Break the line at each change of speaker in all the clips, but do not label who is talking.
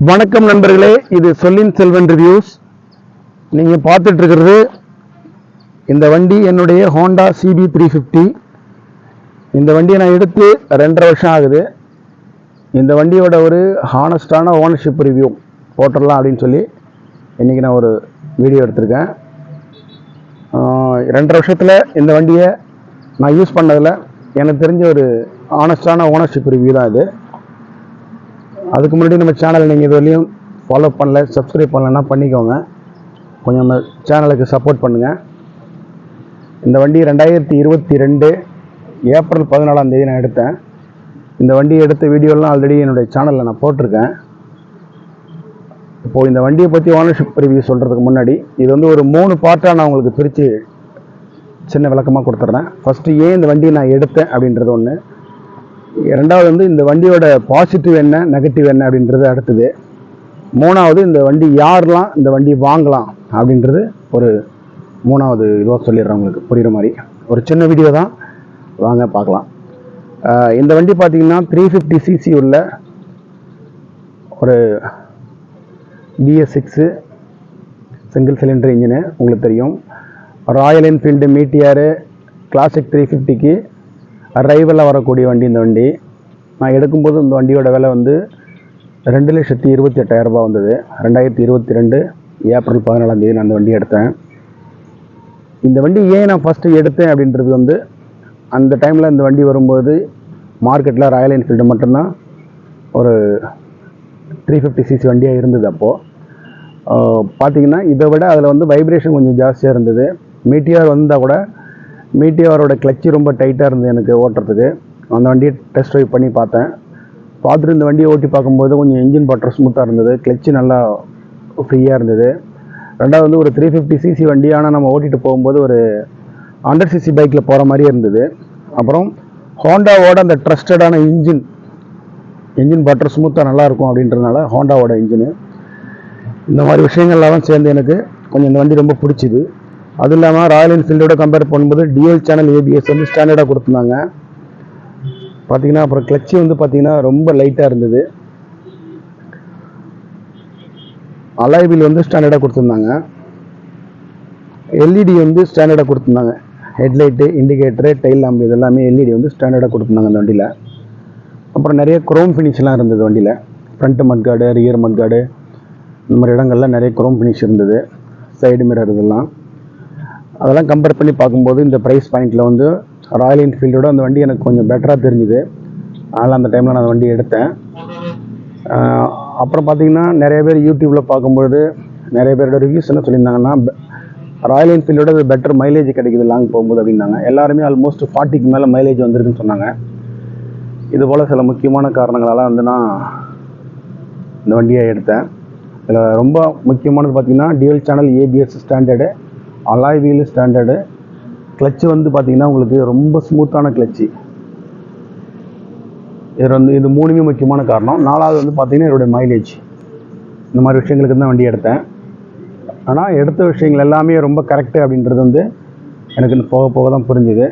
வணக்கம் நண்பர்களே இது சொல்லின் செல்வன் ரிவ்யூஸ். நீங்கள் பார்த்துட்ருக்கிறது இந்த வண்டி என்னுடைய ஹோண்டா சிபி த்ரீ ஃபிஃப்டி இந்த வண்டியை நான் எடுத்து ரெண்டரை வருஷம் ஆகுது. இந்த வண்டியோட ஒரு ஹானஸ்டான ஓனர்ஷிப் ரிவ்யூ போட்டுடலாம் அப்படின்னு சொல்லி இன்றைக்கி நான் ஒரு வீடியோ எடுத்திருக்கேன். ரெண்டரை வருஷத்தில் இந்த வண்டியை நான் யூஸ் பண்ணதில் எனக்கு தெரிஞ்ச ஒரு ஆனஸ்டான ஓனர்ஷிப் ரிவ்யூ தான் இது. அதுக்கு முன்னாடி நம்ம சேனலை நீங்கள் இது வரையும் ஃபாலோ பண்ணல சப்ஸ்கிரைப் பண்ணலன்னா பண்ணிக்கோங்க. கொஞ்சம் நம்ம சேனலுக்கு சப்போர்ட் பண்ணுங்கள் இந்த வண்டி ரெண்டாயிரத்தி இருபத்தி ரெண்டு ஏப்ரல் பதினாலாம் தேதி நான் எடுத்தேன். இந்த வண்டி எடுத்த வீடியோலாம் ஆல்ரெடி என்னுடைய சேனலில் நான் போட்டிருக்கேன். இப்போது இந்த வண்டியை பற்றி ஓனர்ஷிப் ரிவ்யூ சொல்கிறதுக்கு முன்னாடி இது வந்து ஒரு மூணு பார்ட்டாக நான் உங்களுக்கு பிரித்து சின்ன விளக்கமாக கொடுத்துட்றேன் ஃபஸ்ட்டு ஏன் இந்த வண்டியை நான் எடுத்தேன் அப்படின்றது ஒன்று ரெண்டாவது வந்து இந்த வண்டியோட பாசிட்டிவ் என்ன நெகட்டிவ் என்ன அப்படின்றது அடுத்தது. மூணாவது இந்த வண்டி யாரெலாம் இந்த வண்டி வாங்கலாம் அப்படின்றது ஒரு மூணாவது இதுவாக சொல்லிடுறேன் உங்களுக்கு. புரிகிற மாதிரி. ஒரு சின்ன வீடியோ தான். வாங்க பார்க்கலாம். இந்த வண்டி பார்த்திங்கன்னா த்ரீ ஃபிஃப்டி சிசி உள்ள ஒரு BS six single cylinder engine உங்களுக்கு தெரியும். Royal Enfield Meteor Classic three ஃபிஃப்டிக்கு ரைவலில் வரக்கூடிய வண்டி இந்த வண்டி. நான் எடுக்கும்போது இந்த வண்டியோட விலை வந்து ரெண்டு லட்சத்தி இருபத்தி எட்டாயிரரூபா வந்தது. ரெண்டாயிரத்தி இருபத்தி ரெண்டு ஏப்ரல் பதினாலாம் தேதி நான் அந்த வண்டி எடுத்தேன். இந்த வண்டி ஏன் நான் ஃபஸ்ட்டு எடுத்தேன் அப்படின்றது வந்து அந்த டைமில் இந்த வண்டி வரும்போது மார்க்கெட்டில் ராயல் என்ஃபீல்டு மட்டும்தான் ஒரு த்ரீ ஃபிஃப்டி சிசி வண்டியாக இருந்தது அப்போது பார்த்தீங்கன்னா இதை விட அதில் வந்து வைப்ரேஷன் கொஞ்சம் ஜாஸ்தியாக இருந்தது. மீட்டியார் வந்தால் கூட மீட்டியாரோட கிளச்சு ரொம்ப டைட்டாக இருந்தது எனக்கு ஓட்டுறதுக்கு. அந்த வண்டியை டெஸ்ட் ட்ரைவ் பண்ணி பார்த்தேன். பார்த்துட்டு இந்த வண்டியை ஓட்டி பார்க்கும்போது கொஞ்சம் இன்ஜின் பட்டர் ஸ்மூத்தாக இருந்தது. கிளச்சு நல்லா ஃப்ரீயாக இருந்தது. ரெண்டாவது வந்து ஒரு த்ரீ ஃபிஃப்டி சிசி வண்டி. ஆனால் நம்ம ஓட்டிகிட்டு போகும்போது ஒரு ஹண்ட்ரட் சிசி பைக்கில் போகிற மாதிரியே இருந்தது. அப்புறம் ஹோண்டாவோட அந்த ட்ரஸ்டடான இன்ஜின் இன்ஜின் பட்டர் ஸ்மூத்தாக நல்லாயிருக்கும் அப்படின்றதுனால ஹோண்டாவோட இன்ஜினு இந்த மாதிரி விஷயங்கள்லாம் சேர்ந்து எனக்கு கொஞ்சம் இந்த வண்டி ரொம்ப பிடிச்சிது. அதுவும் இல்லாமல் ராயல் என்ஃபீல்டோட கம்பேர் பண்ணும்போது டிஎல் சேனல் ஏபிஎஸ் வந்து ஸ்டாண்டர்டாக கொடுத்துருந்தாங்க. பார்த்தீங்கன்னா அப்புறம் கிளச்சு வந்து பார்த்தீங்கன்னா ரொம்ப லைட்டாக இருந்தது. அலாய்வில் வந்து ஸ்டாண்டர்டாக கொடுத்துருந்தாங்க. எல்இடி வந்து ஸ்டாண்டர்டாக கொடுத்துருந்தாங்க. ஹெட்லைட்டு இண்டிகேட்டரு டைல் லாம்பு இதெல்லாமே எல்இடி வந்து ஸ்டாண்டர்டாக கொடுத்துருந்தாங்க அந்த வண்டியில். அப்புறம் நிறைய குரோம் ஃபினிஷ்லாம் இருந்தது வண்டியில். ஃப்ரண்ட்டு மட்கார்டு ரியர் மட்கார்டு இந்த மாதிரி இடங்கள்லாம் நிறைய குரோம் ஃபினிஷ் இருந்தது. சைடு மிரர் இதெல்லாம். அதெல்லாம் கம்பேர் பண்ணி பார்க்கும்போது இந்த ப்ரைஸ் பாயிண்ட்டில் வந்து ராயல் என்ஃபீல்டோட அந்த வண்டி எனக்கு கொஞ்சம் பெட்டராக தெரிஞ்சுது. அதனால் அந்த டைமில் நான் அந்த வண்டி எடுத்தேன். அப்புறம் பார்த்திங்கன்னா நிறைய பேர் யூடியூப்பில் பார்க்கும்பொழுது நிறைய பேரோட ரிவ்யூஸ் என்ன சொல்லியிருந்தாங்கன்னா ராயல் என்ஃபீல்டோட இது பெட்டர் மைலேஜ் கிடைக்குது லாங் போகும்போது அப்படின்னாங்க. எல்லாருமே ஆல்மோஸ்ட் ஃபார்ட்டிக்கு மேலே மைலேஜ் வந்திருக்குன்னு சொன்னாங்க. இது போல் சில முக்கியமான காரணங்களால் வந்து நான் இந்த வண்டியை எடுத்தேன். இதில் ரொம்ப முக்கியமானது பார்த்திங்கன்னா dual channel ABS standard alloy wheel standard clutch வந்து பார்த்தீங்கன்னா உங்களுக்கு ரொம்ப ஸ்மூத்தான கிளச்சு இது வந்து இது மூணுமே முக்கியமான காரணம். நாலாவது வந்து பார்த்தீங்கன்னா என்னுடைய மைலேஜ் இந்த மாதிரி விஷயங்களுக்கு தான் வண்டி எடுத்தேன். ஆனால் எடுத்த விஷயங்கள் எல்லாமே ரொம்ப கரெக்டு அப்படின்றது வந்து எனக்கு போக போக தான் புரிஞ்சுது.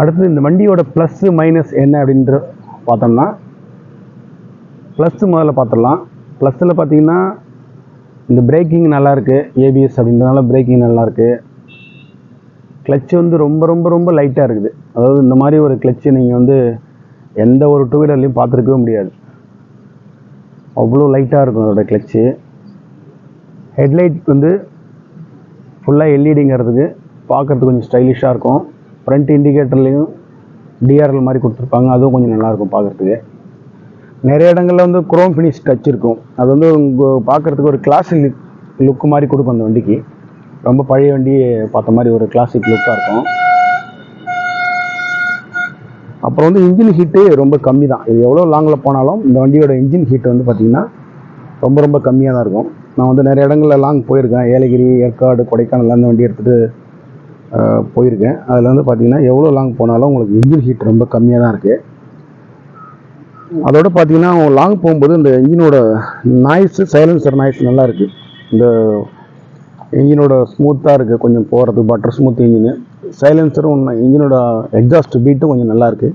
அடுத்து இந்த வண்டியோட ப்ளஸ்ஸு மைனஸ் என்ன அப்படின்ற பார்த்தோம்னா ப்ளஸ்ஸு முதல்ல பார்த்துடலாம். ப்ளஸ்ஸில் பார்த்தீங்கன்னா இந்த பிரேக்கிங் நல்லாயிருக்கு ஏபிஎஸ் அப்படின்றதுனால பிரேக்கிங் நல்லாயிருக்கு கிளச்சு வந்து ரொம்ப ரொம்ப ரொம்ப லைட்டாக இருக்குது. அதாவது இந்த மாதிரி ஒரு கிளச்சு நீங்கள் வந்து எந்த ஒரு டூ வீலர்லேயும் பார்த்துருக்கவே முடியாது. அவ்வளோ லைட்டாக இருக்கும் அதோட கிளச்சு ஹெட்லைட் வந்து ஃபுல்லாக எல்இடிங்கிறதுக்கு பார்க்குறதுக்கு கொஞ்சம் ஸ்டைலிஷாக இருக்கும். ஃப்ரண்ட் இண்டிகேட்டர்லேயும் டிஆர்எல் மாதிரி கொடுத்துருப்பாங்க. அதுவும் கொஞ்சம் நல்லாயிருக்கும் பார்க்குறதுக்கு. நிறைய இடங்களில் வந்து குரோம் ஃபினிஷ் டச் இருக்கும். அது வந்து உங்கள் பார்க்குறதுக்கு ஒரு கிளாசிக் லுக் மாதிரி கொடுக்கும் அந்த வண்டிக்கு. ரொம்ப பழைய வண்டி பார்த்த மாதிரி ஒரு கிளாசிக் லுக்காக இருக்கும். அப்புறம் வந்து இன்ஜின் ஹீட்டு ரொம்ப கம்மி தான் இது எவ்வளோ லாங்கில் போனாலும் இந்த வண்டியோட இன்ஜின் ஹீட் வந்து பார்த்திங்கன்னா ரொம்ப ரொம்ப கம்மியாக தான் இருக்கும். நான் வந்து நிறைய இடங்களில் லாங் போயிருக்கேன். ஏலகிரி ஏற்காடு கொடைக்கானல் அந்த வண்டி எடுத்துகிட்டு போயிருக்கேன். அதில் வந்து பார்த்திங்கன்னா எவ்வளோ லாங் போனாலும் உங்களுக்கு இன்ஜின் ஹீட் ரொம்ப கம்மியாக தான் இருக்குது அதோட பார்த்தீங்கன்னா லாங் போகும்போது இந்த இன்ஜினோட நாய்ஸு சைலன்சர் நாய்ஸ் நல்லா இருக்குது இந்த இன்ஜினோட ஸ்மூத்தாக இருக்குது கொஞ்சம் போகிறது பட்டர் ஸ்மூத் இன்ஜினு சைலன்சரும் இன்ஜினோட எக்ஸாஸ்ட் பீட்டும் கொஞ்சம் நல்லாயிருக்கு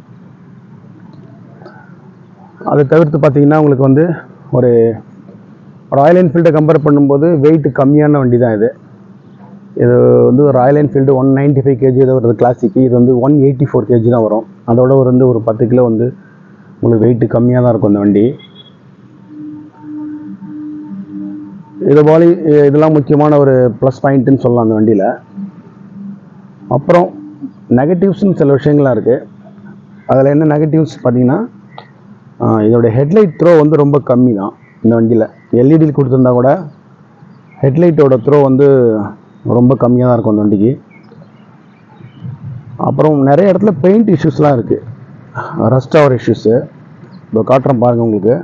அதை தவிர்த்து பார்த்தீங்கன்னா உங்களுக்கு வந்து ஒரு ராயல் என்ஃபீல்டை கம்பேர் பண்ணும்போது வெயிட் கம்மியான வண்டி தான் இது. இது வந்து Royal Enfield one ninety five KG தான் வருது கிளாசிக்கு இது வந்து ஒன் எயிட்டி ஃபோர் கேஜி தான் வரும். அதோட ஒரு வந்து ஒரு பத்து கிலோ வந்து உங்களுக்கு வெயிட் கம்மியாக தான் இருக்கும் இந்த வண்டி. இது போல இதெல்லாம் முக்கியமான ஒரு ப்ளஸ் பாயிண்ட்டுன்னு சொல்லலாம் அந்த வண்டியில். அப்புறம் நெகட்டிவ்ஸ்னு சில விஷயங்கள்லாம் இருக்குது அதில் என்ன நெகட்டிவ்ஸ் பார்த்தீங்கன்னா ஆஹ் இதோட ஹெட்லைட் த்ரோ வந்து ரொம்ப கம்மி தான் இந்த வண்டியில். எல்இடியில் கொடுத்துருந்தா கூட ஹெட்லைட்டோட த்ரோ வந்து ரொம்ப கம்மியாக தான் இருக்கும் அந்த வண்டிக்கு. அப்புறம் நிறைய இடத்துல பெயிண்ட் இஷ்யூஸ்லாம் இருக்குது ரஸ்ட் ஆவர் இஷ்யூஸு இப்போ காட்டுறேன் பாருங்கள் உங்களுக்கு.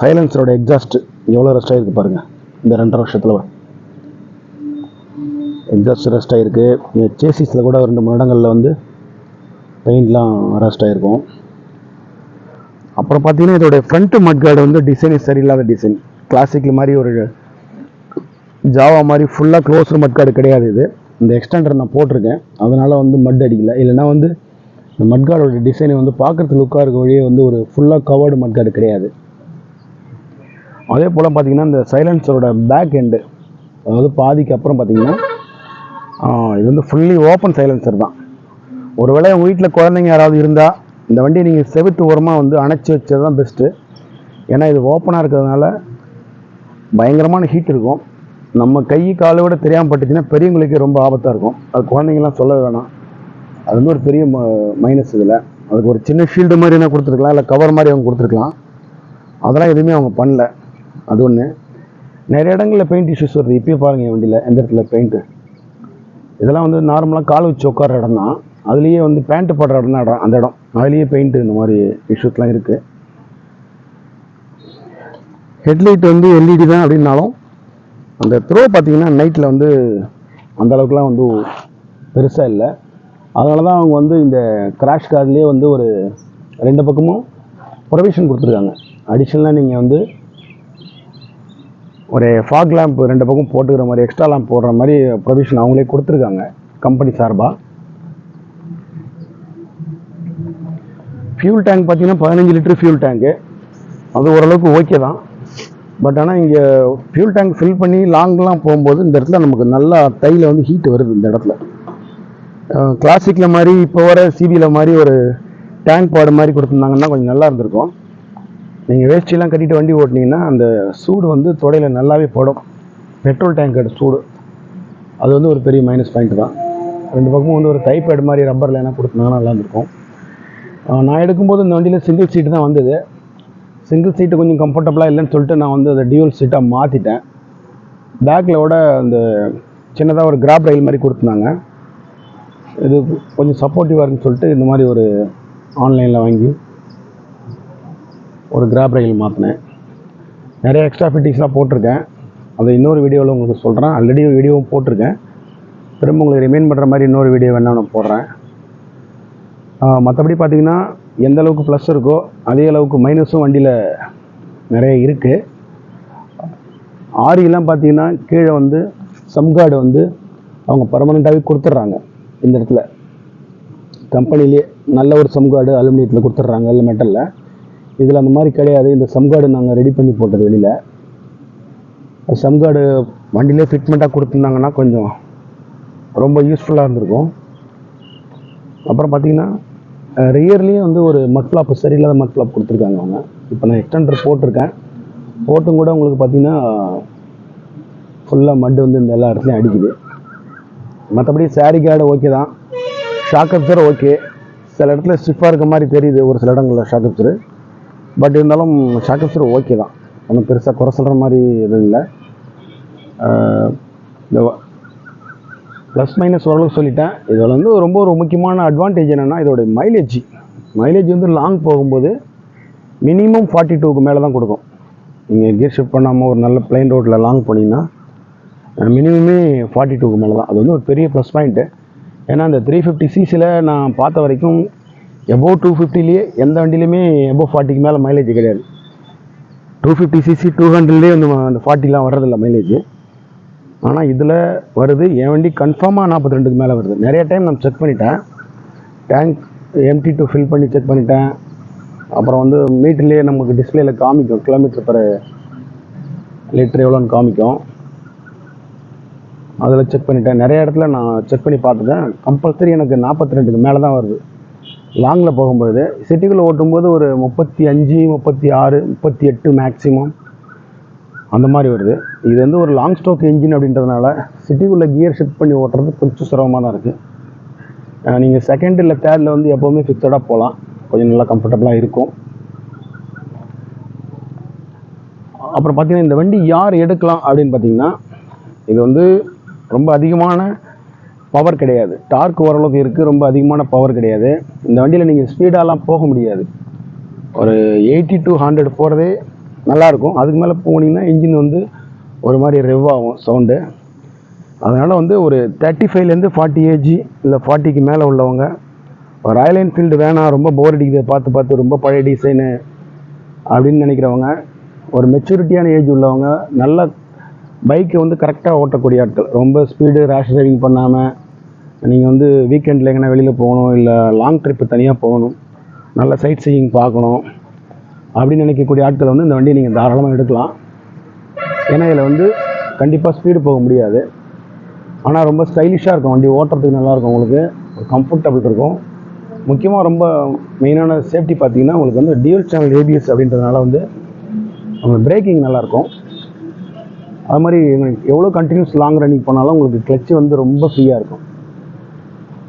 சைலன்ஸரோட எக்ஸாஸ்ட் எவ்வளோ ரஸ்ட் ஆகிருக்கு பாருங்கள் இந்த ரெண்டரை வருஷத்தில். எக்ஸாஸ்ட் ரஸ்ட் ஆகிருக்கு சேசிஸில் கூட ரெண்டு மூணு இடங்களில் வந்து பெயிண்ட்லாம் ரஸ்ட் ஆகிருக்கும் அப்புறம் பார்த்தீங்கன்னா இதோட ஃப்ரண்ட் மட்கார்டு வந்து டிசைனே சரியில்லாத டிசைன் கிளாசிக்கில் மாதிரி ஒரு ஜாவா மாதிரி ஃபுல்லாக க்ளோஸ்டு மட்கார்டு கிடையாது இது. இந்த எக்ஸ்டெண்டர் நான் போட்டிருக்கேன். அதனால் வந்து மட் அடிக்கல. இல்லைன்னா வந்து இந்த மட்கார்டோட டிசைனை வந்து பார்க்குறதுக்கு லுக்காக இருக்க வழியே வந்து ஒரு ஃபுல்லாக கவர்டு மட்கார்டு கிடையாது. அதே போல் பார்த்தீங்கன்னா இந்த சைலன்ஸரோட பேக் எண்டு அதாவது பாதிக்கு அப்புறம் பார்த்தீங்கன்னா இது வந்து ஃபுல்லி ஓப்பன் சைலன்சர் தான். ஒருவேளை உங்கள் வீட்டில் குழந்தைங்க யாராவது இருந்தால் இந்த வண்டியை நீங்கள் செவுத்து ஓரமாக வந்து அணைச்சி வச்சது தான் பெஸ்ட்டு ஏன்னா இது ஓப்பனாக இருக்கிறதுனால பயங்கரமான ஹீட் இருக்கும். நம்ம கை காலை விட தெரியாமல் பட்டுச்சுன்னா பெரியவங்களுக்கே ரொம்ப ஆபத்தாக இருக்கும். அது குழந்தைங்கலாம் சொல்ல வேணாம். அது வந்து ஒரு பெரிய மைனஸ் இதில். அதுக்கு ஒரு சின்ன ஷீல்டு மாதிரி என்ன கொடுத்துருக்கலாம் இல்லை கவர் மாதிரி அவங்க கொடுத்துருக்கலாம். அதெல்லாம் எதுவுமே அவங்க பண்ணல. அது ஒன்று நிறைய இடங்களில் பெயிண்ட் இஷ்யூஸ் வருது. இப்பயே பாருங்கள் என் வண்டியில் எந்த இடத்துல பெயிண்ட்டு இதெல்லாம் வந்து நார்மலாக கால் வச்சு உட்கார இடம் தான். அதுலேயே வந்து பேண்ட்டு போடுற இடம் தான் இடம் அந்த இடம். அதுலேயே பெயிண்ட்டு இந்த மாதிரி இஷ்யூஸ்லாம் இருக்குது ஹெட்லைட் வந்து எல்இடி தான் அப்படின்னாலும் அந்த த்ரோ பார்த்திங்கன்னா நைட்டில் வந்து அந்த அளவுக்குலாம் வந்து பெருசாக இல்லை. அதனால தான் அவங்க வந்து இந்த கிராஷ் கார்ட்லேயே வந்து ஒரு ரெண்டு பக்கமும் ப்ரொவிஷன் கொடுத்துருக்காங்க. அடிஷ்னலாக நீங்கள் வந்து ஒரு ஃபாக் லேம்ப் ரெண்டு பக்கம் போட்டுக்கிற மாதிரி எக்ஸ்ட்ரா லேம்ப் போடுற மாதிரி ப்ரொவிஷன் அவங்களே கொடுத்துருக்காங்க கம்பெனி சார்பாக ஃபியூல் டேங்க் பார்த்தீங்கன்னா பதினஞ்சு லிட்டர் ஃபியூல் டேங்க்கு அது ஓரளவுக்கு ஓகே தான். பட் ஆனால் இங்கே ஃபியூல் டேங்க் ஃபில் பண்ணி லாங்லாம் போகும்போது இந்த இடத்துல நமக்கு நல்லா தையில் வந்து ஹீட் வருது இந்த இடத்துல. கிளாசிக்கில் மாதிரி இப்போ வர சிபியில் மாதிரி ஒரு டேங்க் பாடு மாதிரி கொடுத்துருந்தாங்கன்னா கொஞ்சம் நல்லா இருந்திருக்கும். நீங்கள் வேஷ்டிலாம் கட்டிட்டு வண்டி ஓட்டினீங்கன்னா அந்த சூடு வந்து தொடையில் நல்லாவே போடும். பெட்ரோல் டேங்கோட சூடு. அது வந்து ஒரு பெரிய மைனஸ் பாயிண்ட் தான். ரெண்டு பக்கமும் வந்து ஒரு தை மாதிரி ரப்பரில் என்ன கொடுத்துருந்தாங்கன்னா நல்லா இருந்திருக்கும். நான் எடுக்கும்போது இந்த வண்டியில் சிங்கிள் சீட்டு தான் வந்தது. சிங்கிள் சீட்டு கொஞ்சம் கம்ஃபர்டபுளாக இல்லைன்னு சொல்லிட்டு நான் வந்து அதை டியூல் சீட்டாக மாற்றிட்டேன் பேக்கில் விட அந்த சின்னதாக ஒரு கிராப் ரயில் மாதிரி கொடுத்துருந்தாங்க. இது கொஞ்சம் சப்போர்ட்டிவாக இருக்குன்னு சொல்லிட்டு இந்த மாதிரி ஒரு ஆன்லைனில் வாங்கி ஒரு கிராப் ரயில் மாற்றினேன் நிறைய எக்ஸ்ட்ரா ஃபிட்டிங்ஸ்லாம் போட்டிருக்கேன். அதை இன்னொரு வீடியோவில் உங்களுக்கு சொல்கிறேன் ஆல்ரெடி வீடியோவும் போட்டிருக்கேன். திரும்ப உங்களுக்கு ரிமைன் பண்ணுற மாதிரி இன்னொரு வீடியோ வேணால் நான் போடுறேன். மற்றபடி பார்த்தீங்கன்னா எந்த அளவுக்கு ப்ளஸ் இருக்கோ அதே அளவுக்கு மைனஸும் வண்டியில் நிறைய இருக்குது ஆரியெல்லாம் பார்த்திங்கன்னா கீழே வந்து சம்கார்டு வந்து அவங்க பர்மனெண்ட்டாகவே கொடுத்துட்றாங்க. இந்த இடத்துல. கம்பெனிலேயே நல்ல ஒரு சம்கார்டு அலுமினியத்தில் கொடுத்துட்றாங்க இல்லை மெட்டலில் இதில் அந்த மாதிரி கிடையாது. இந்த சம்கார்டு நாங்கள் ரெடி பண்ணி போட்டது வெளியில். சம்கார்டு வண்டியிலே ஃபிட்மெண்ட்டாக கொடுத்துருந்தாங்கன்னா கொஞ்சம் ரொம்ப யூஸ்ஃபுல்லாக இருந்திருக்கும். அப்புறம் பார்த்தீங்கன்னா ரியர்லேயும் வந்து ஒரு மட் சரியில்லாத மட் ஃப்ளாப் கொடுத்துருக்காங்க அவங்க. இப்போ நான் எக்ஸ்டெண்டர் போட்டிருக்கேன். போட்டும் கூட உங்களுக்கு பார்த்தீங்கன்னா ஃபுல்லாக மட் வந்து இந்த எல்லா இடத்துலையும் அடிக்குது. மற்றபடி சாரி கார்டு ஓகே தான். ஷாக் அப்சர் ஓகே சில இடத்துல ஸ்டிஃபாக இருக்க மாதிரி தெரியுது ஒரு சில இடங்களில் ஷாக் அப்சர் பட் இருந்தாலும் ஷாக் அப்சர் ஓகே தான். ஒன்றும் பெருசாக குறை சொல்கிற மாதிரி எதுவும் இல்லை. இந்த ப்ளஸ் மைனஸ் ஓரளவுக்கு சொல்லிட்டேன். இதில் வந்து ரொம்ப ஒரு முக்கியமான அட்வான்டேஜ் என்னென்னா இதோட மைலேஜ் மைலேஜ் வந்து லாங் போகும்போது மினிமம் ஃபார்ட்டி டூக்கு மேலே தான் கொடுக்கும். நீங்கள் கியர் ஷிஃப்ட் பண்ணாமல் ஒரு நல்ல பிளைன் ரோட்டில் லாங் போனீங்கன்னா மினிமமே ஃபார்ட்டி டூக்கு மேலே தான் அது வந்து ஒரு பெரிய ப்ளஸ் பாயிண்ட்டு ஏன்னா அந்த த்ரீ ஃபிஃப்டி சிசியில் நான் பார்த்த வரைக்கும் எபோவ் டூ ஃபிஃப்டிலேயே எந்த வண்டியிலையுமே எபோவ் ஃபார்ட்டிக்கு மேலே மைலேஜ் கிடையாது. டூ ஃபிஃப்டி சிசி டூ ஹண்ட்ரட்லேயே வந்து அந்த ஃபார்ட்டிலாம் வர்றதில்ல மைலேஜ் ஆனால் இதில் வருது என் வண்டி கன்ஃபார்மாக நாற்பத்தி ரெண்டுக்கு மேலே வருது. நிறைய டைம் நான் செக் பண்ணிட்டேன். டேங்க் எம்டி டூ ஃபில் பண்ணி செக் பண்ணிட்டேன். அப்புறம் வந்து மீட்டர்லேயே நமக்கு டிஸ்பிளேயில் காமிக்கும். கிலோமீட்டர் பெர் லிட்டர் எவ்வளோன்னு காமிக்கும். அதில் செக் பண்ணிட்டேன். நிறைய இடத்துல நான் செக் பண்ணி பார்த்துட்டேன். கம்பல்சரி எனக்கு நாற்பத்தி ரெண்டுக்கு மேலே தான் வருது. லாங்கில் போகும்பொழுது சிட்டிக்குள்ளே ஓட்டும்போது ஒரு முப்பத்தி அஞ்சு முப்பத்தி ஆறு முப்பத்தி எட்டு மேக்ஸிமம் அந்த மாதிரி வருது. இது வந்து ஒரு லாங் ஸ்ட்ரோக் இன்ஜின் அப்படின்றதுனால சிட்டிக்குள்ளே கியர் ஷிஃப்ட் பண்ணி ஓட்டுறது கொஞ்சம் சிரமமாக தான் இருக்குது நீங்கள் செகண்ட் இல்லை தேர்டில் வந்து எப்போவுமே ஃபிக்ஸடாக போகலாம். கொஞ்சம் நல்லா கம்ஃபர்டபுளாக இருக்கும். அப்புறம் பார்த்தீங்கன்னா இந்த வண்டி யார் எடுக்கலாம் அப்படின்னு பார்த்தீங்கன்னா இது வந்து ரொம்ப அதிகமான பவர் கிடையாது. டார்க் ஓரளவுக்கு இருக்குது ரொம்ப அதிகமான பவர் கிடையாது. இந்த வண்டியில் நீங்கள் ஸ்பீடாலாம் போக முடியாது. ஒரு எயிட்டி டு ஹண்ட்ரட் போகிறதே நல்லாயிருக்கும் அதுக்கு மேலே போனீங்கன்னா இன்ஜின் வந்து ஒரு மாதிரி ரெவ் ஆகும் சவுண்டு அதனால் வந்து ஒரு தேர்ட்டி ஃபைவ்லேருந்து ஃபார்ட்டி ஏஜி இல்லை ஃபார்ட்டிக்கு மேலே உள்ளவங்க ராயல் என்ஃபீல்டு வேணாம் ரொம்ப போர் அடிக்குது பார்த்து பார்த்து ரொம்ப பழைய டிசைனு அப்படின்னு நினைக்கிறவங்க ஒரு மெச்சூரிட்டியான ஏஜ் உள்ளவங்க நல்ல பைக்கை வந்து கரெக்டாக ஓட்டக்கூடிய ஆட்கள். ரொம்ப ஸ்பீடு ரேஷ் டிரைவிங் பண்ணாமல் நீங்கள் வந்து வீக்கெண்டில் எங்கன்னா வெளியில் போகணும் இல்லை லாங் ட்ரிப்பு தனியாக போகணும் நல்ல சைட் சீயிங் பார்க்கணும் அப்படின்னு நினைக்கக்கூடிய ஆட்கள் வந்து இந்த வண்டியை நீங்கள் தாராளமாக எடுக்கலாம். ஏன்னா இதில் வந்து கண்டிப்பாக ஸ்பீடு போக முடியாது. ஆனால் ரொம்ப ஸ்டைலிஷாக இருக்கும். வண்டி ஓட்டுறதுக்கு நல்லாயிருக்கும் உங்களுக்கு. ஒரு கம்ஃபர்டபுள் இருக்கும். முக்கியமாக ரொம்ப மெயினான சேஃப்டி பார்த்தீங்கன்னா உங்களுக்கு வந்து டியூல் சேனல் ஏபிஎஸ் அப்படின்றதுனால வந்து உங்களுக்கு பிரேக்கிங் நல்லாயிருக்கும் அது மாதிரி உங்களுக்கு எவ்வளோ கண்டினியூஸ் லாங் ரன்னிங் பண்ணாலும் உங்களுக்கு கிளச்சு வந்து ரொம்ப ஃப்ரீயாக இருக்கும்.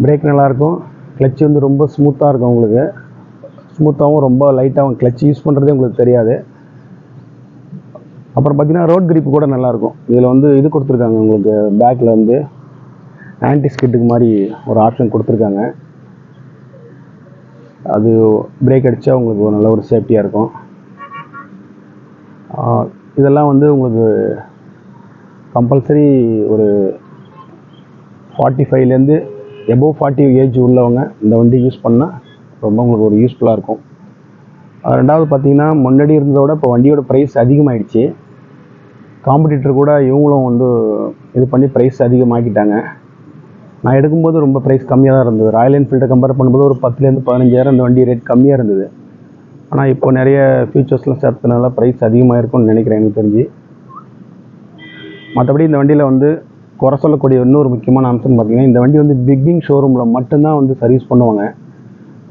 பிரேக் நல்லாயிருக்கும் கிளச்சு வந்து ரொம்ப ஸ்மூத்தாக இருக்கும் உங்களுக்கு. ஸ்மூத்தாகவும் ரொம்ப லைட்டாகவும் கிளச் யூஸ் பண்ணுறதே உங்களுக்கு தெரியாது. அப்புறம் பார்த்தீங்கன்னா ரோட் grip கூட நல்லாயிருக்கும் இதில் வந்து இது கொடுத்துருக்காங்க உங்களுக்கு பேக்கில் வந்து ஆன்டி ஸ்கிட்டுக்கு மாதிரி ஒரு ஆப்ஷன் கொடுத்துருக்காங்க. அது பிரேக் அடித்தா உங்களுக்கு ஒரு நல்ல ஒரு சேஃப்டியாக இருக்கும். இதெல்லாம் வந்து உங்களுக்கு கம்பல்சரி ஒரு ஃபார்ட்டி ஃபைவ்லேருந்து எபோவ் ஃபார்ட்டி ஏஜ் உள்ளவங்க இந்த வண்டி யூஸ் பண்ணால் ரொம்ப உங்களுக்கு ஒரு யூஸ்ஃபுல்லாக இருக்கும். ரெண்டாவது பார்த்தீங்கன்னா முன்னாடி இருந்ததை விட இப்போ வண்டியோட ப்ரைஸ் அதிகமாகிடுச்சு காம்படிட்டர் கூட இவங்களும் வந்து இது பண்ணி ப்ரைஸ் அதிகமாக்கிட்டாங்க. நான் எடுக்கும்போது ரொம்ப ப்ரைஸ் கம்மியாக தான் இருந்தது. ராயல் என்ஃபீல்டை கம்பேர் பண்ணும்போது ஒரு பத்துலேருந்து பதினஞ்சாயிரம் இந்த வண்டி ரேட் கம்மியாக இருந்தது. ஆனால் இப்போ நிறைய ஃபியூச்சர்ஸ்லாம் சேர்த்தனால ப்ரைஸ் அதிகமாக இருக்கும்னு நினைக்கிறேன் எனக்கு தெரிஞ்சு. மற்றபடி இந்த வண்டியில் வந்து குறை சொல்லக்கூடிய இன்னொரு முக்கியமான அம்சம்னு பார்த்தீங்கன்னா இந்த வண்டி வந்து பிக்கிங் ஷோரூமில் மட்டும்தான் வந்து சர்வீஸ் பண்ணுவாங்க.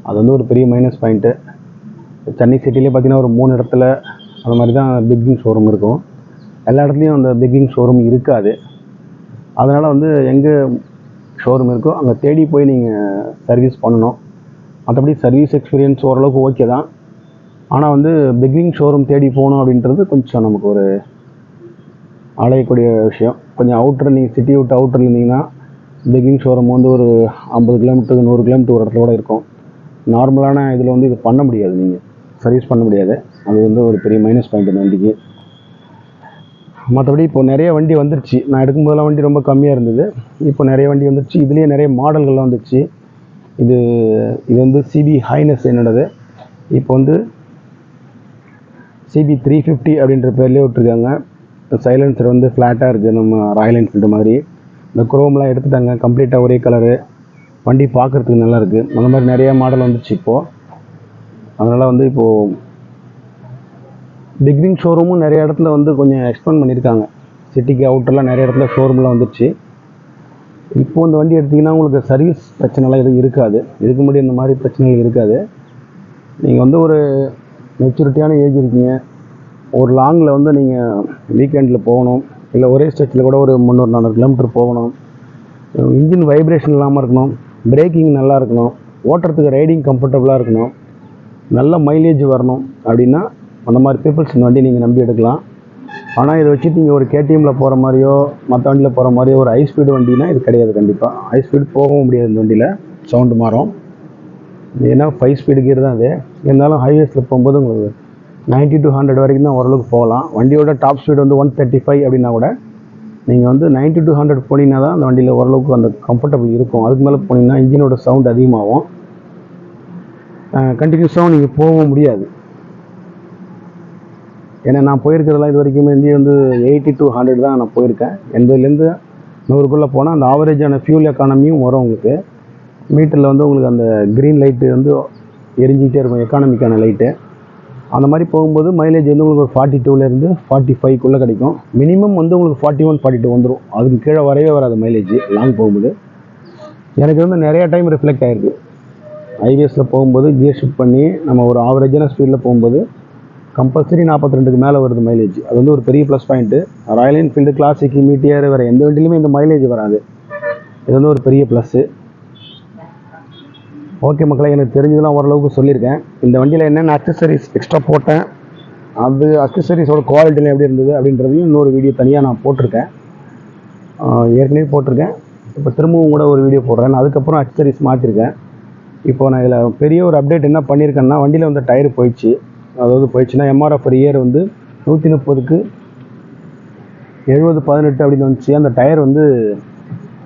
அது வந்து ஒரு பெரிய மைனஸ் பாயிண்ட்டு சென்னை சிட்டிலே பார்த்தீங்கன்னா ஒரு மூணு இடத்துல அது மாதிரி தான் பிக்கிங் ஷோரூம் இருக்கும். எல்லா இடத்துலையும் அந்த பிக்கிங் ஷோரூம் இருக்காது. அதனால் வந்து எங்கே ஷோரூம் இருக்கோ அங்கே தேடி போய் நீங்கள் சர்வீஸ் பண்ணணும். மற்றபடி சர்வீஸ் எக்ஸ்பீரியன்ஸ் ஓரளவுக்கு ஓகே தான். ஆனால் வந்து பிக்கிங் ஷோரூம் தேடி போகணும் அப்படின்றது கொஞ்சம் நமக்கு ஒரு அலையக்கூடிய விஷயம். கொஞ்சம் அவுட்டர் நீங்கள் சிட்டி விட்டு அவுட்டர் இருந்தீங்கன்னா பிகினிங் ஷோரூம் வந்து ஒரு ஐம்பது கிலோமீட்டருக்கு நூறு கிலோமீட்டர் ஒரு இடத்துல கூட இருக்கும். நார்மலான இதில் வந்து இது பண்ண முடியாது நீங்கள் சர்வீஸ் பண்ண முடியாது. அது வந்து ஒரு பெரிய மைனஸ் பாயிண்ட் இந்த வண்டிக்கு. மற்றபடி இப்போ நிறைய வண்டி வந்துருச்சு. நான் எடுக்கும்போதெல்லாம் வண்டி ரொம்ப கம்மியாக இருந்தது. இப்போ நிறைய வண்டி வந்துருச்சு. இதுலேயே நிறைய மாடல்கள்லாம் வந்துருச்சு. இது இது வந்து சிபி ஹைனஸ் என்னோடது. இப்போ வந்து சிபி த்ரீ ஃபிஃப்டி அப்படின்ற பேர்லேயே விட்ருக்காங்க சைலன்சர் வந்து ஃப்ளாட்டாக இருக்குது நம்ம ராயல் என்ஃபீல்டு மாதிரி. இந்த குரோம்லாம் எடுத்துட்டாங்க கம்ப்ளீட்டாக ஒரே கலரு வண்டி பார்க்குறதுக்கு நல்லா இருக்குது அந்த மாதிரி நிறைய மாடல் வந்துச்சு இப்போது அதனால் வந்து இப்போது பிக்னிங் ஷோரூமும் நிறைய இடத்துல வந்து கொஞ்சம் எக்ஸ்பேண்ட் பண்ணியிருக்காங்க. சிட்டிக்கு அவுட்டர்லாம் நிறைய இடத்துல ஷோரூம்லாம் வந்துருச்சு. இப்போ இந்த வண்டி எடுத்திங்கன்னா உங்களுக்கு சர்வீஸ் பிரச்சனைலாம் எதுவும் இருக்காது. இதுக்கு முன்னாடி இந்த மாதிரி பிரச்சனைகள் இருக்காது. நீங்கள் வந்து ஒரு மெச்சூரிட்டியான ஏஜ் இருக்கீங்க. ஒரு லாங்கில் வந்து நீங்கள் வீக்கெண்டில் போகணும் இல்லை ஒரே ஸ்ட்ரெச்சில் கூட ஒரு முந்நூறு நானூறு கிலோமீட்டர் போகணும். இன்ஜின் வைப்ரேஷன் இல்லாமல் இருக்கணும் பிரேக்கிங் நல்லா இருக்கணும் ஓட்டுறதுக்கு ரைடிங் கம்ஃபர்டபுளாக இருக்கணும் நல்ல மைலேஜ் வரணும் அப்படின்னா அந்த மாதிரி பீப்புள்ஸ் இந்த வண்டி நீங்கள் நம்பி எடுக்கலாம். ஆனால் இதை வச்சுட்டு நீங்கள் ஒரு கேடிஎம்மில் போகிற மாதிரியோ மற்ற வண்டியில் போகிற மாதிரியோ ஒரு ஹை ஸ்பீடு வண்டினா இது கிடையாது கண்டிப்பாக ஹை ஸ்பீடு போகவும் முடியாது இந்த வண்டியில் சவுண்டு மாறும். ஏன்னா ஃபைவ் ஸ்பீடு கீர் தான் அது. இருந்தாலும் ஹைவேஸில் போகும்போது உங்களுக்கு நைன்ட்டி டு ஹண்ட்ரட் வரைக்கும் தான் ஓரளவுக்கு போகலாம். வண்டியோட டாப் ஸ்பீடு வந்து ஒன் தேர்ட்டி ஃபைவ் அப்படின்னா கூட நீங்கள் வந்து நைன்ட்டி டு ஹண்ட்ரட் போனீங்கன்னா தான் அந்த வண்டியில் ஓரளவுக்கு அந்த கம்ஃபர்டபுள் இருக்கும். அதுக்கு மேலே போனீங்கன்னா இன்ஜினோட சவுண்ட் அதிகமாகும். கண்டினியூஸாகவும் நீங்கள் போகவும் முடியாது. ஏன்னா நான் போயிருக்கிறதெல்லாம் இது வரைக்குமே இந்தியா வந்து எயிட்டி டு ஹண்ட்ரட் தான் நான் போயிருக்கேன். எண்பதுலேருந்து நூறுக்குள்ளே போனால் அந்த ஆவரேஜான ஃபியூல் எக்கானமியும் வரும் உங்களுக்கு. மீட்டரில் வந்து உங்களுக்கு அந்த க்ரீன் லைட்டு வந்து எரிஞ்சிக்கிட்டே இருக்கும் எக்கானமிக்கான லைட்டு அந்த மாதிரி போகும்போது மைலேஜ் வந்து உங்களுக்கு ஒரு ஃபார்ட்டி டூலேருந்து ஃபார்ட்டி ஃபைவ்க்குள்ளே கிடைக்கும். மினிமம் வந்து உங்களுக்கு ஃபார்ட்டி ஒன் ஃபார்ட்டி டூ வந்துடும் அதுக்கு கீழே வரவே வராது மைலேஜ் லாங் போகும்போது. எனக்கு வந்து நிறையா டைம் ரிஃப்ளெக்ட் ஆகிருக்கு ஹைவேஸில் போகும்போது கியர் ஷிஃப்ட் பண்ணி நம்ம ஒரு ஆவரேஜான ஸ்பீடில் போகும்போது கம்பல்சரி நாற்பத்தி ரெண்டுக்கு மேலே வருது மைலேஜ் அது வந்து ஒரு பெரிய plus point Royal Enfield Classic Meteor வேறு எந்த வண்டியிலுமே இந்த மைலேஜ் வராது. இது வந்து ஒரு பெரிய ப்ளஸ்ஸு ஓகே மக்களை எனக்கு தெரிஞ்சதெல்லாம் ஓரளவுக்கு சொல்லியிருக்கேன். இந்த வண்டியில் என்னென்ன அக்சசரிஸ் எக்ஸ்ட்ரா போட்டேன் அது அக்சசரிஸோட குவாலிட்டியில் எப்படி இருந்தது அப்படின்றதையும் இன்னொரு வீடியோ தனியாக நான் போட்டிருக்கேன். ஏற்கனவே போட்டிருக்கேன். இப்போ திரும்பவும் கூட ஒரு வீடியோ போடுறேன். அதுக்கப்புறம் அக்சசரிஸ் மாற்றிருக்கேன் இப்போ நான் இதில் பெரிய ஒரு அப்டேட் என்ன பண்ணியிருக்கேன்னா வண்டியில் வந்து டயர் போயிடுச்சு. அதாவது போயிடுச்சுன்னா எம்ஆர்எஃப் இயர் வந்து நூற்றி முப்பதுக்கு எழுபது பதினெட்டு அப்படின்னு வந்துச்சு. அந்த டயர் வந்து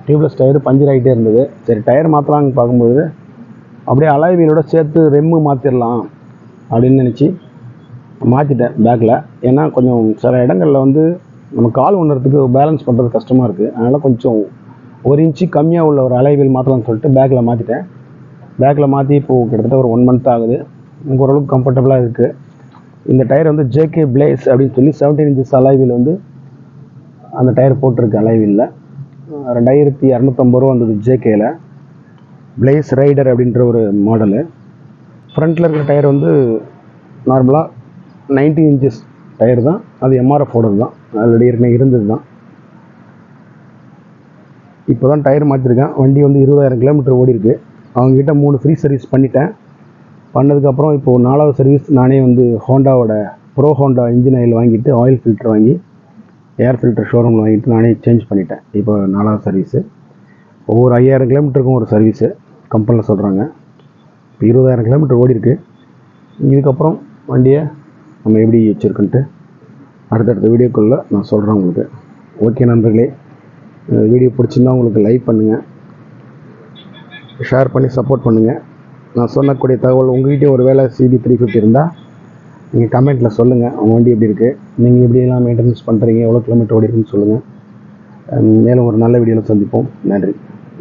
டியூப்லெஸ் டயர் பஞ்சர் ஆகிட்டே இருந்தது. சரி டயர் மாற்றலாம்னு பார்க்கும்போது அப்படியே அலாய் வீலோட சேர்த்து ரெம்மு மாற்றிடலாம் அப்படின்னு நினச்சி மாற்றிட்டேன் பேக்கில் ஏன்னா கொஞ்சம் சில இடங்களில் வந்து நம்ம கால் ஒன்றதுக்கு பேலன்ஸ் பண்ணுறது கஷ்டமாக இருக்குது அதனால் கொஞ்சம் ஒரு இன்ச்சு கம்மியாக உள்ள ஒரு அலைவில் மாற்றலாம்னு சொல்லிட்டு பேக்கில் மாற்றிட்டேன் பேக்கில் மாற்றி இப்போது கிட்டத்தட்ட ஒரு ஒன் மந்த் ஆகுது. எனக்கு ஓரளவுக்கு கம்ஃபர்டபுளாக இருக்குது இந்த டயர் வந்து ஜேகே பிளேஸ் அப்படின்னு சொல்லி செவன்டீன் இன்ச்சஸ் அலைவில் வந்து அந்த டயர் போட்டிருக்கு அலைவில் ரெண்டாயிரத்தி இரநூத்தம்பது ரூபா வந்தது ஜேகேயில் பிளேஸ் ரைடர் அப்படின்ற ஒரு மாடலு ஃப்ரண்ட்டில் இருக்கிற டயர் வந்து நார்மலாக 90 இன்ச்சஸ் டயர் தான். அது எம்ஆர்எஃப் ஓடது தான். ஆல்ரெடி ஏற்கனவே இருந்தது தான். இப்போ தான் டயர் மாற்றிருக்கேன். வண்டி வந்து இருபதாயிரம் கிலோமீட்டர் ஓடி இருக்கு அவங்ககிட்ட மூணு ஃப்ரீ சர்வீஸ் பண்ணிட்டேன். பண்ணதுக்கப்புறம் இப்போது நாலாவது சர்வீஸ் நானே வந்து ஹோண்டாவோட ப்ரோ ஹோண்டா இன்ஜின் ஆயில் வாங்கிட்டு ஆயில் ஃபில்டர் வாங்கி ஏர் ஃபில்டர் ஷோரூமில் வாங்கிட்டு நானே சேஞ்ச் பண்ணிட்டேன். இப்போ நாலாவது சர்வீஸு ஒவ்வொரு ஐயாயிரம் கிலோமீட்டருக்கும் ஒரு சர்வீஸு கம்பெனியில் சொல்கிறாங்க இப்போ இருபதாயிரம் கிலோமீட்டர் ஓடி இருக்கு இதுக்கப்புறம் வண்டியை நம்ம எப்படி வச்சுருக்குன்ட்டு அடுத்தடுத்த வீடியோக்குள்ளே நான் சொல்கிறேன் உங்களுக்கு. ஓகே நண்பர்களே வீடியோ பிடிச்சிருந்தா உங்களுக்கு லைக் பண்ணுங்கள் ஷேர் பண்ணி சப்போர்ட் பண்ணுங்கள் நான் சொன்னக்கூடிய தகவல் உங்கள்கிட்ட ஒரு வேலை சிபி த்ரீ ஃபிஃப்டி இருந்தால் நீங்கள் கமெண்ட்டில் சொல்லுங்கள் உங்கள் வண்டி எப்படி இருக்குது நீங்கள் எப்படியெல்லாம் மெயின்டெனன்ஸ் பண்ணுறீங்க எவ்வளோ கிலோமீட்டர் ஓடி இருக்குன்னு சொல்லுங்கள் மேலும் ஒரு நல்ல வீடியோவில் சந்திப்போம். நன்றி.